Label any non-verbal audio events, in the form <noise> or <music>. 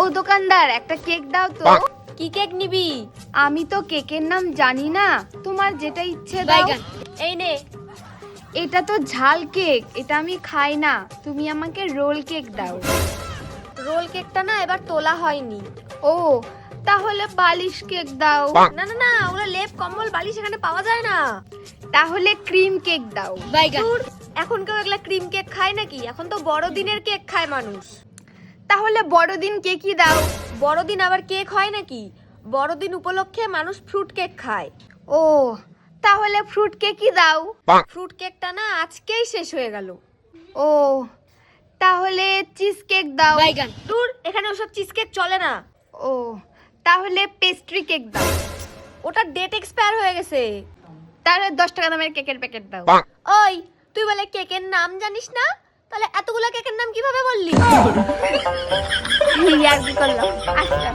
ও দোকানদার একটা কেক দাও তো। কি কেক নিবি? আমি তো কেকের নাম জানি না। তোমার যেটা ইচ্ছে দাও। এই নে। এটা তো ঝাল কেক এটা আমি খাই না। তুমি আমাকে রোল কেক দাও। রোল কেকটা না এবার তোলা হয়নি। ও তাহলে বালিশ কেক দাও। না না না ওগুলো লেপ কম্বল বালিশ এখানে পাওয়া যায় না। তাহলে ক্রিম কেক দাও। এখন কেউ এগুলা ক্রিম কেক খায় নাকি? এখন তো বড়দিনের কেক খায় মানুষ। তাহলে বড়দিন কেকই দাও। বড়দিন আবার কেক হয় নাকি? বড়দিন উপলক্ষে মানুষ ফ্রুট কেক খায়। ও তাহলে ফ্রুট কেকই দাও। ফ্রুট কেকটা না আজকেই শেষ হয়ে গেল। ও তাহলে চিজ কেক দাও। বাইগান দূর এখানে ওসব চিজ কেক চলে না। ও তাহলে পেস্ট্রি কেক দাও। ওটা ডেট এক্সপায়ার হয়ে গেছে। তাহলে দশ টাকা দামের কেকের প্যাকেট দাও। ওই তুই বলে কেকের নাম জানিস না? তাহলে এতগুলা কেকের নাম কীভাবে বললি? <laughs> আর কি করলাম। আচ্ছা